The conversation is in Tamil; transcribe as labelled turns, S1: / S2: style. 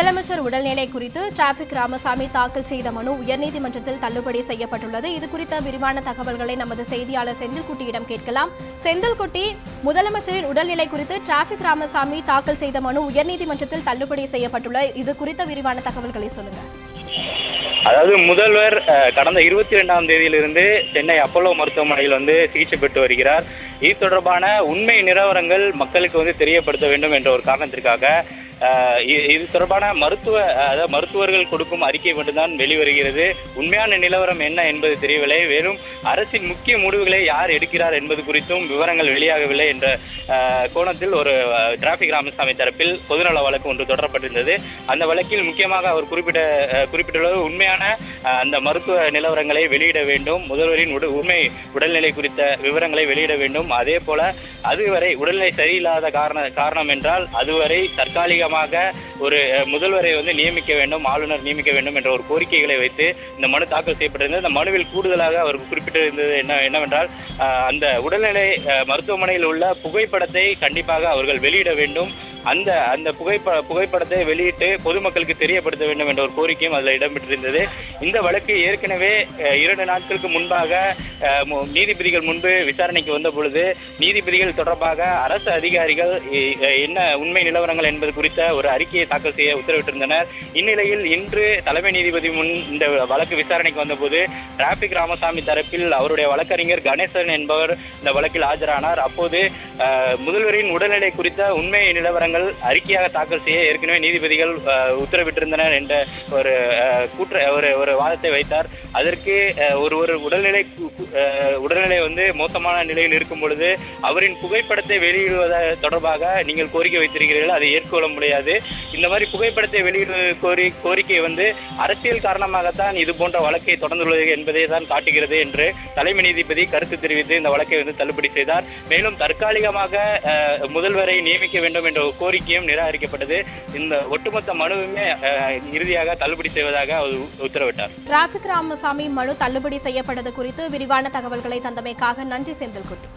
S1: முதலமைச்சர் உடல்நிலை குறித்து டிராபிக் ராமசாமி தாக்கல் செய்த மனு உயர்நீதிமன்றத்தில் தள்ளுபடி செய்யப்பட்டுள்ளது. இது குறித்த விரிவான தகவல்களை நமது செய்தியாளர் செந்தில்குட்டியிடம் கேட்கலாம். செந்தில்குட்டி முதலமைச்சரின் உடல்நிலை குறித்து டிராபிக் ராமசாமி தாக்கல் செய்த மனு உயர்நீதிமன்றத்தில் தள்ளுபடி செய்யப்பட்டுள்ள. இது குறித்த விரிவான தகவல்களை சொல்லுங்க.
S2: அதாவது முதல்வர் கடந்த இருபத்தி ரெண்டாம் தேதியிலிருந்து சென்னை அப்போலோ மருத்துவமனையில் வந்து சிகிச்சை பெற்று வருகிறார். இது தொடர்பான உண்மை நிலவரங்கள் மக்களுக்கு வந்து தெரியப்படுத்த வேண்டும் என்ற ஒரு காரணத்திற்காக இது தொடர்பான மருத்துவ அதாவது மருத்துவர்கள் கொடுக்கும் அறிக்கை மட்டும்தான் வெளிவருகிறது. உண்மையான நிலவரம் என்ன என்பது தெரியவில்லை. வெறும் அரசின் முக்கிய முடிவுகளை யார் எடுக்கிறார் என்பது குறித்தும் விவரங்கள் வெளியாகவில்லை என்ற கோணத்தில் ஒரு டிராபிக் ராமசாமி தரப்பில் பொதுநல வழக்கு ஒன்று தொடரப்பட்டிருந்தது. அந்த வழக்கில் முக்கியமாக அவர் குறிப்பிட்ட குறிப்பிட்டுள்ளது உண்மையான அந்த மருத்துவ நிலவரங்களை வெளியிட வேண்டும். முதல்வரின் உடல் உண்மை உடல்நிலை குறித்த விவரங்களை வெளியிட வேண்டும். அதே போல அதுவரை உடல்நிலை சரியில்லாத காரண காரணம் என்றால் அதுவரை தற்காலிகமாக ஒரு முதல்வரை வந்து நியமிக்க வேண்டும் ஆளுநர் நியமிக்க வேண்டும் என்ற ஒரு கோரிக்கைகளை வைத்து இந்த மனு தாக்கல் செய்யப்பட்டிருந்தது. இந்த மனுவில் கூடுதலாக அவர் குறிப்பிட்டிருந்தது என்ன என்னவென்றால் அந்த உடல்நிலை மருத்துவமனையில் உள்ள புகைப்படத்தை கண்டிப்பாக அவர்கள் வெளியிட வேண்டும். அந்த அந்த புகைப்பட புகைப்படத்தை வெளியிட்டு பொதுமக்களுக்கு தெரியப்படுத்த வேண்டும் என்ற ஒரு கோரிக்கையும் அதில் இடம்பெற்றிருந்தது. இந்த வழக்கு ஏற்கனவே இரண்டு நாட்களுக்கு முன்பாக நீதிபதிகள் முன்பு விசாரணைக்கு வந்த பொழுது நீதிபதிகள் தொடர்பாக அரசு அதிகாரிகள் என்ன உண்மை நிலவரங்கள் என்பது குறித்த ஒரு அறிக்கையை தாக்கல் செய்ய உத்தரவிட்டிருந்தனர். இந்நிலையில் இன்று தலைமை நீதிபதி முன் இந்த வழக்கு விசாரணைக்கு வந்தபோது டிராபிக் ராமசாமி தரப்பில் அவருடைய வழக்கறிஞர் கணேசன் என்பவர் இந்த வழக்கில் ஆஜரானார். அப்போது முதல்வரின் உடல்நிலை குறித்த உண்மை நிலவரங்கள் அறிக்கையாக தாக்கல் செய்ய ஏற்கனவே நீதிபதிகள் உத்தரவிட்டிருந்தனர் என்ற ஒரு கூற்ற ஒரு ஒரு வாதத்தை வைத்தார். அதற்கு ஒரு ஒரு உடல்நிலை உடல்நிலை வந்து மோசமான நிலையில் இருக்கும் பொழுது அவரின் புகைப்படத்தை வெளியிடுவதை தொடர்பாக நீங்கள் கோரிக்கை வைத்திருக்கிறீர்கள் அதை ஏற்றுக்கொள்ள முடியாது. இந்த மாதிரி புகைப்படத்தை வெளியிடுவது கோரி கோரிக்கை வந்து அரசியல் காரணமாகத்தான் இது போன்ற வழக்கை தொடர்ந்துள்ளது என்பதை தான் காட்டுகிறது என்று தலைமை நீதிபதி கருத்து தெரிவித்து இந்த வழக்கை வந்து தள்ளுபடி செய்தார். மேலும் தற்காலிகமாக முதல்வரை நியமிக்க வேண்டும் என்ற கோரிக்கையும் நிராகரிக்கப்பட்டது. இந்த ஒட்டுமொத்த மனுவுமே இறுதியாக தள்ளுபடி செய்வதாக அவர் உத்தரவிட்டார்.
S1: டிராபிக் ராமசாமி மனு தள்ளுபடி செய்யப்பட்டது குறித்து விரிவான தகவல்களை தந்தமைக்காக நன்றி செந்தில்குட்டி